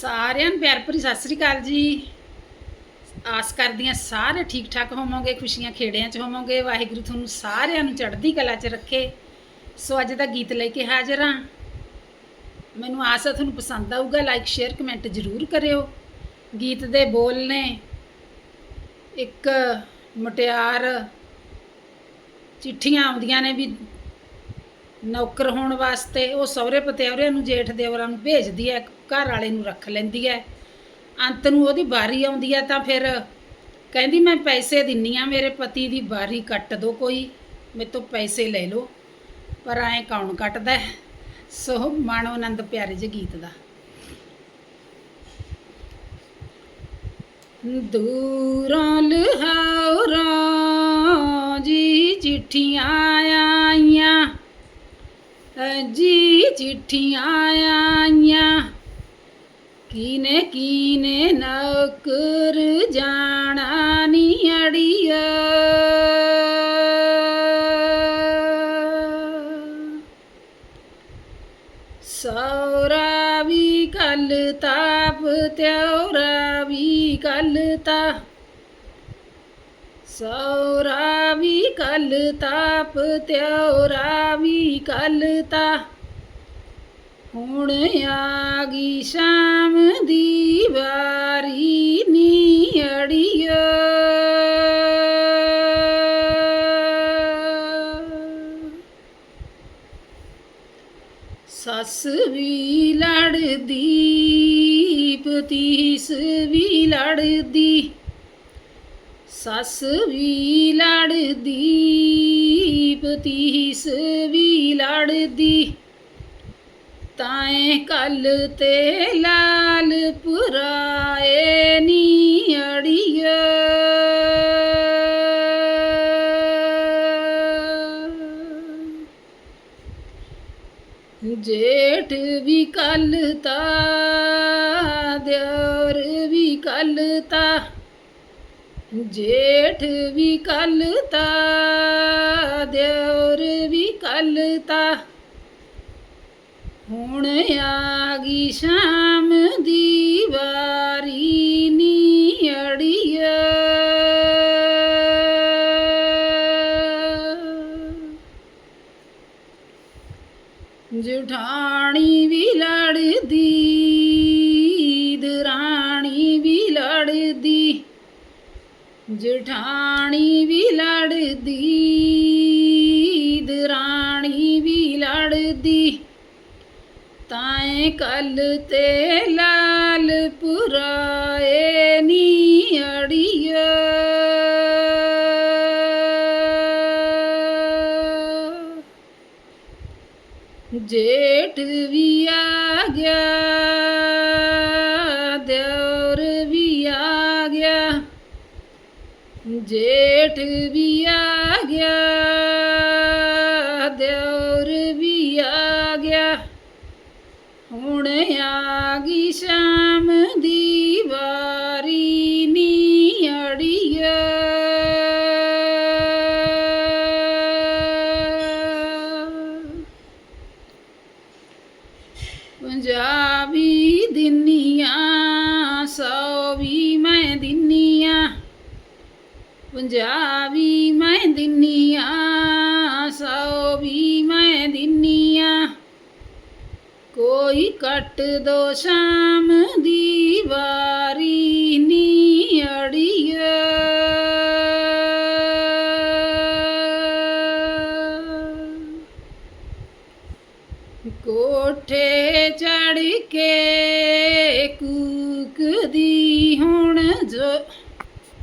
ਸਾਰਿਆਂ ਨੂੰ ਪਿਆਰ ਭਰੀ ਸਤਿ ਸ੍ਰੀ ਅਕਾਲ ਜੀ। ਆਸ ਕਰਦੀ ਹਾਂ ਸਾਰੇ ਠੀਕ ਠਾਕ ਹੋਵੋਗੇ, ਖੁਸ਼ੀਆਂ ਖੇੜਿਆਂ 'ਚ ਹੋਵੋਗੇ, ਵਾਹਿਗੁਰੂ ਤੁਹਾਨੂੰ ਸਾਰਿਆਂ ਨੂੰ ਚੜ੍ਹਦੀ ਕਲਾ 'ਚ ਰੱਖੇ। ਸੋ ਅੱਜ ਦਾ ਗੀਤ ਲੈ ਕੇ ਹਾਜ਼ਰ ਹਾਂ। ਮੈਨੂੰ ਆਸ ਹੈ ਤੁਹਾਨੂੰ ਪਸੰਦ ਆਊਗਾ ਲਾਈਕ ਸ਼ੇਅਰ ਕਮੈਂਟ ਜ਼ਰੂਰ ਕਰਿਓ। ਗੀਤ ਦੇ ਬੋਲ ਨੇ ਇੱਕ ਮੁਟਿਆਰ ਚਿੱਠੀਆਂ ਆਉਂਦੀਆਂ ਨੇ ਵੀ ਨੌਕਰ ਹੋਣ ਵਾਸਤੇ, ਉਹ ਸਹੁਰੇ ਪਤਿਆਵਰਿਆਂ ਨੂੰ, ਜੇਠ ਦੇਵਰਾਂ ਨੂੰ ਭੇਜਦੀ ਹੈ, ਘਰ ਵਾਲੇ ਨੂੰ ਰੱਖ ਲੈਂਦੀ ਹੈ। ਅੰਤ ਨੂੰ ਉਹਦੀ ਵਾਰੀ ਆਉਂਦੀ ਹੈ ਤਾਂ ਫਿਰ ਕਹਿੰਦੀ, ਮੈਂ ਪੈਸੇ ਦਿੰਨੀ ਆ, ਮੇਰੇ ਪਤੀ ਦੀ ਵਾਰੀ ਕੱਟ ਦੋ ਕੋਈ ਮੇਰੇ ਤੋਂ ਪੈਸੇ ਲੈ ਲਓ। ਪਰ ਐਂ ਕੌਣ ਕੱਟਦਾ ਸੋ ਮਾਣੋ ਆਨੰਦ ਪਿਆਰੇ ਜਿਹੇ ਗੀਤ ਦਾ। ਦੂਰੋਂ ਲਹਾਉਰਾਂ ਜੀ ਚਿੱਠੀਆਂ ਜੀ ਚਿੱਠੀਆਂ ਆਈਆਂ। ਕੀਨੇ ਕੀਨੇ ਨੌਕਰ ਜਾਣਾ ਨੀ ਅੜੀਆ ਸੌਰਾ ਵੀ ਕੱਲ ਤਾਪ ਤਿਉਰਾ ਵੀ ਕੱਲ ਤਾ। ਸੌਰਾ ਵੀ ਕੱਲ ਤਾਪ ਤਿਉਰਾ ਵੀ ਕੱਲ ਤਾ ਹੁਣ ਆ ਗਈ ਸ਼ਾਮ ਦੀ ਵਾਰੀ ਨੀ ਅੜੀਓ ਸੱਸ ਵੀ ਲੜਦੀ ਪਤੀਸ ਵੀ ਲੜਦੀ। ਸੱਸ ਵੀ ਲੜਦੀ ਪਤੀਸ ਵੀ ਲੜਦੀ। ਤਾਏ ਕੱਲ ਤੇ ਲਾਲ ਪੁਰਾਏ ਨੀ ਅੜੀਏ। ਜੇਠ ਵੀ ਕੱਲ ਤਾ, ਦਿਓਰ ਵੀ ਕੱਲ ਤਾ। ਜੇਠ ਵੀ ਕੱਲ ਤਾ ਵੀ ਕੱਲ ਹੁਣ ਆ ਗਈ ਸ਼ਾਮ ਦੀ ਵਾਰੀ, ਨੀ ਅੜੀਏ। ਜਠਾਣੀ ਵੀ ਲੜਦੀ ਜਠਾਣੀ ਵੀ ਲੜਦੀ, ਦਰਾਣੀ ਵੀ ਲੜਦੀ। ਤਾਏ ਕੱਲ ਤੇ ਲਾਲ ਪੁਰਾਏ ਨੀ ਅੜੀਏ। ਜੇਠ ਵੀ ਆ ਗਿਆ। ਜੇਠ ਵੀ ਆ ਗਿਆ, ਦਿਓਰ ਵੀ ਆ ਗਿਆ। ਹੁਣ ਆ ਗਈ ਸ਼ਾਮ ਦੀ ਵਾਰੀ, ਨੀ ਅੜੀਏ। ਪੰਜਾਬੀ ਦਿੰਨੀਆਂ, ਸੌ ਵੀ ਮੈਂ ਦਿੰਨੀਆਂ ਪੰਜਾਬੀ ਮੈਂ ਦਿੰਨੀ ਆ ਸੌ ਵੀ ਮੈਂ ਦਿੰਨੀ ਆ ਕੋਈ ਕੱਟ ਦੋ ਸ਼ਾਮ ਦੀ ਵਾਰੀ ਨੀ ਅੜੀਏ। ਕੋਠੇ ਚੜ ਕੇ ਕੂਕਦੀ ਹੁਣ ਜੋ